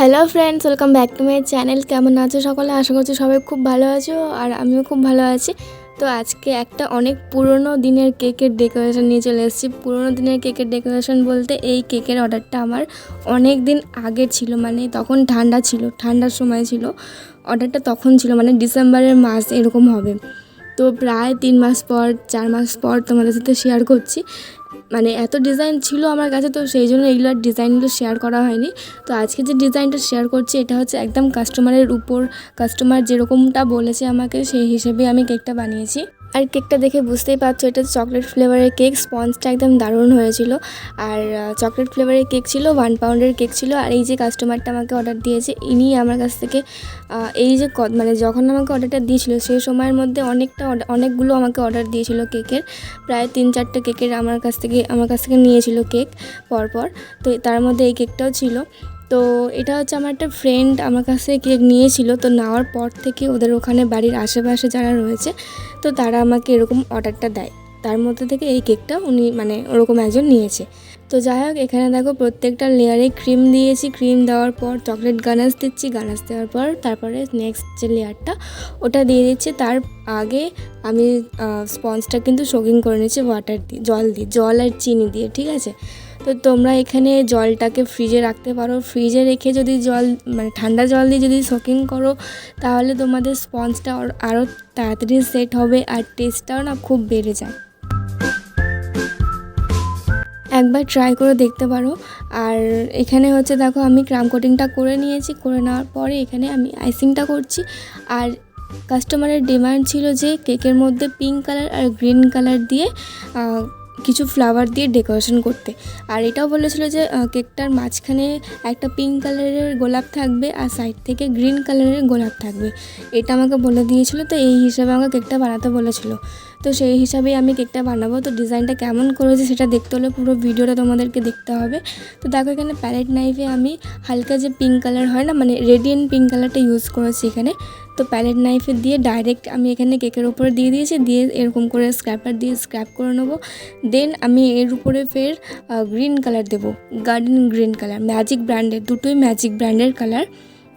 Hello friends welcome back to my channel কেমন আছো সকলে? আশা করছি সবাই খুব ভালো আছো আর আমিও খুব ভালো আছি। তো আজকে একটা অনেক পুরনো দিনের কেকের ডেকোরেশন নিয়ে চলে এসেছি। পুরনো দিনের কেকের ডেকোরেশন বলতে এই কেকের অর্ডারটা আমার অনেক দিন আগে ছিল মানে তখন ঠান্ডা ছিল, ঠান্ডার সময় ছিল। অর্ডারটা তখন ছিল মানে ডিসেম্বরের মাস এরকম হবে। তো প্রায় তিন মাস পর, চার মাস পর তোমাদের সাথে শেয়ার করছি। মানে এত ডিজাইন ছিল আমার কাছে, তো সেই জন্য এইগুলোর ডিজাইনগুলো শেয়ার করা হয়নি। তো আজকে যে ডিজাইনটা শেয়ার করছি, এটা হচ্ছে একদম কাস্টমারের উপর কাস্টমার যেরকমটা বলেছে আমাকে, সেই হিসেবে আমি কেকটা বানিয়েছি। আর কেকটা দেখে বুঝতেই পারছ, এটা চকলেট ফ্লেভারের কেক স্পঞ্জটা একদম দারুণ হয়েছিল। আর চকলেট ফ্লেভারের কেক ছিল ওয়ান পাউন্ডের কেক ছিল, আর এই যে কাস্টমারটা আমাকে অর্ডার দিয়েছে, ইনি আমার কাছ থেকে এই যে মানে যখন আমাকে অর্ডারটা দিয়েছিল সেই সময়ের মধ্যে অনেকটা অনেকগুলো আমাকে অর্ডার দিয়েছিল কেকের প্রায় তিন চারটে কেকের আমার কাছ থেকে, আমার কাছ থেকে নিয়েছিল কেক পরপর। তো তার মধ্যে এই কেকটাও ছিল। তো এটা হচ্ছে আমার একটা ফ্রেন্ড আমার কাছে কেক নিয়েছিল। তো নেওয়ার পর থেকে ওদের ওখানে বাড়ির আশেপাশে যারা রয়েছে, তো তারা আমাকে এরকম অর্ডারটা দেয়। তার মধ্যে থেকে এই কেকটা উনি মানে ওরকম একজন নিয়েছে। তো যাই হোক, এখানে দেখো প্রত্যেকটা লেয়ারে ক্রিম দিয়েছি। ক্রিম দেওয়ার পর চকলেট গানাস দিচ্ছি। গানাস দেওয়ার পর তারপরে নেক্সট যে লেয়ারটা ওটা দিয়ে দিচ্ছি। তার আগে আমি স্পঞ্জটা কিন্তু সোকিং করে নিচ্ছি ওয়াটার দিয়ে জল দিয়ে জল আর চিনি দিয়ে, ঠিক আছে? তো তোমরা এখানে জলটাকে ফ্রিজে রাখতে পারো। ফ্রিজে রেখে যদি জল মানে ঠান্ডা জল দিয়ে যদি সোকিং করো, তাহলে তোমাদের স্পঞ্জটা আরও তাড়াতাড়ি সেট হবে আর টেস্টটাও না খুব বেড়ে যায়। একবার ট্রাই করে দেখতে পারো। আর এখানে হচ্ছে দেখো, আমি ক্রাম কোটিংটা করে নিয়েছি। করে নেওয়ার পরে এখানে আমি আইসিংটা করছি। আর কাস্টমারের ডিমান্ড ছিল যে কেকের মধ্যে পিঙ্ক কালার আর গ্রিন কালার দিয়ে কিছু ফ্লাওয়ার দিয়ে ডেকোরেশন করতে। আর এটাও বলেছিল যে কেকটার মাঝখানে একটা পিঙ্ক কালারের গোলাপ থাকবে আর সাইড থেকে গ্রিন কালারের গোলাপ থাকবে। এটা আমাকে বলে দিয়েছিল, তো এই হিসাবে আমাকে কেকটা বানাতে বলেছিল। তো সেই হিসাবেই আমি কেকটা বানাবো। তো ডিজাইনটা কেমন করেছে সেটা দেখতে হলে পুরো ভিডিওটা তোমাদেরকে দেখতে হবে। তো দেখো এখানে প্যালেট নাইফে আমি হালকা যে পিঙ্ক কালার হয় না মানে রেডিয়েন্ট পিঙ্ক কালারটা ইউজ করেছি এখানে। তো প্যালেট নাইফে দিয়ে ডাইরেক্ট আমি এখানে কেকের উপরে দিয়ে দিয়েছি, দিয়ে এরকম করে স্ক্র্যাপার দিয়ে স্ক্র্যাপ করে নেব। দেন আমি এর উপরে ফের গ্রিন কালার দেবো, গার্ডেন গ্রিন কালার, ম্যাজিক ব্র্যান্ডের, দুটোই ম্যাজিক ব্র্যান্ডের কালার।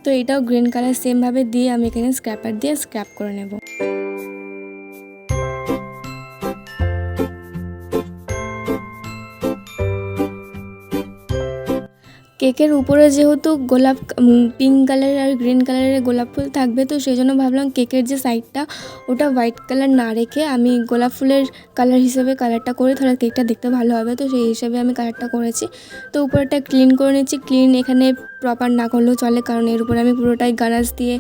তো এটাও গ্রিন কালার সেমভাবে দিয়ে আমি এখানে স্ক্র্যাপার দিয়ে স্ক্র্যাপ করে নেব। কেকের উপরে যেহেতু গোলাপ পিঙ্ক কালারের আর গ্রিন কালারের গোলাপ ফুল থাকবে, তো সেই জন্য ভাবলাম কেকের যে সাইডটা ওটা হোয়াইট কালার না রেখে আমি গোলাপ ফুলের কালার হিসেবে কালারটা করে তাহলে কেকটা দেখতে ভালো হবে। তো সেই হিসেবে আমি কালারটা করেছি। তো উপরটা ক্লিন করে নিচ্ছি। ক্লিন এখানে প্রপার না করলেও চলে, কারণ এর উপরে আমি পুরোটাই গানাস দিয়ে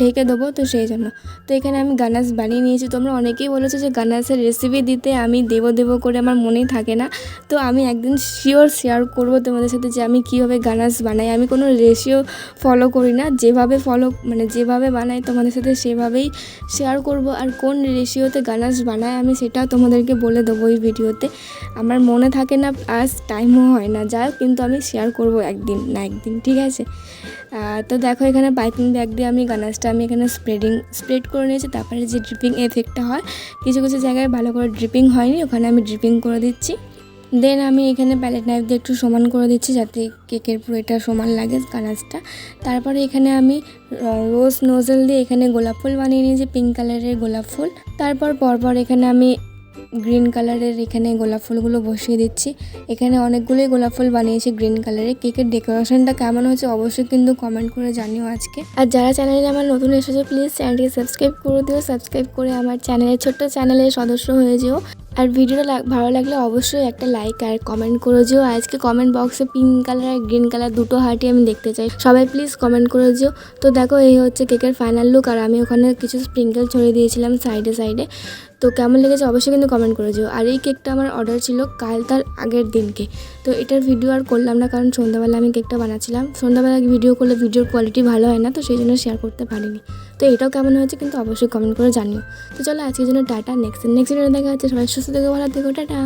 ঢেকে দেবো, তো সেই জন্য। তো এখানে আমি গানাস বানিয়ে নিয়েছি। তোমরা অনেকেই বলেছ যে গানাসের রেসিপি দিতে আমি দেবো দেবো করে আমার মনেই থাকে না। তো আমি একদিন শিওর শেয়ার করব তোমাদের সাথে যে আমি কীভাবে গানাস বানাই। আমি কোনো রেশিও ফলো করি না। যেভাবে ফলো মানে যেভাবে বানাই তোমাদের সাথে সেভাবেই শেয়ার করব। আর কোন রেশিওতে গানাস বানাই আমি সেটা তোমাদেরকে বলে দেবো এই ভিডিওতে। আমার মনে থাকে না আজ টাইমও হয় না। যাই কিন্তু আমি শেয়ার করব একদিন না একদিন, ঠিক আছে? আহ, তো দেখো এখানে পাইপিং ব্যাগ দিয়ে আমি গানাসটা আমি এখানে স্প্রেডিং স্প্রেড করে নিয়েছি। তারপরে যে ড্রিপিং এফেক্টটা হয় কিছু কিছু জায়গায় ভালো করে ড্রিপিং হয়নি ওখানে আমি ড্রিপিং করে দিচ্ছি। দেন আমি এখানে প্যালেট নাইফ দিয়ে একটু সমান করে দিচ্ছি যাতে কেকের পুরো এটা সমান লাগে কানাজটা তারপরে এখানে আমি রোজ নোজেল দিয়ে এখানে গোলাপ ফুল বানিয়ে নিয়েছি পিঙ্ক কালারের গোলাপ ফুল। তারপর পরপর এখানে আমি গ্রিন কালারের এখানে গোলাপ ফুলগুলো বসিয়ে দিচ্ছি। এখানে অনেকগুলোই গোলাপ ফুল বানিয়েছি গ্রিন কালারের কেকের ডেকোরেশনটা কেমন হয়েছে অবশ্যই কিন্তু কমেন্ট করে জানিও আজকে। আর যারা চ্যানেলে আমার নতুন এসেছে, প্লিজ চ্যানেলটিকে সাবস্ক্রাইব করে দিও। সাবস্ক্রাইব করে আমার চ্যানেলের ছোট্ট চ্যানেলের সদস্য হয়ে যেও। আর ভিডিওটা ভালো লাগলে অবশ্যই একটা লাইক আর কমেন্ট করে যেও। আজকে কমেন্ট বক্সে পিঙ্ক কালার আর গ্রিন কালার দুটো হার্টই আমি দেখতে চাই। সবাই প্লিজ কমেন্ট করে যেও। তো দেখো, এই হচ্ছে কেকের ফাইনাল লুক। আর আমি ওখানে কিছু স্প্রিঙ্কেল ছড়িয়ে দিয়েছিলাম সাইডে সাইডে। তো কেমন লেগেছে অবশ্যই কিন্তু কমেন্ট করে যেও আর এই কেকটা আমার অর্ডার ছিল কাল তার আগের দিনকে। তো এটার ভিডিও আর করলাম না কারণ সন্ধ্যাবেলা আমি কেকটা বানাচ্ছিলাম। সন্ধ্যাবেলা ভিডিও করলে ভিডিওর কোয়ালিটি ভালো হয় না, তো সেই জন্য শেয়ার করতে পারিনি। তো এটাও কেমন হয়েছে কিন্তু অবশ্যই কমেন্ট করে জানিও। তো চলো আজকের জন্য টাটা নেক্সট নেক্সট ভিডিও দেখা হচ্ছে। সবাই সুস্থ থেকে, ভালো থেকো, টাটা।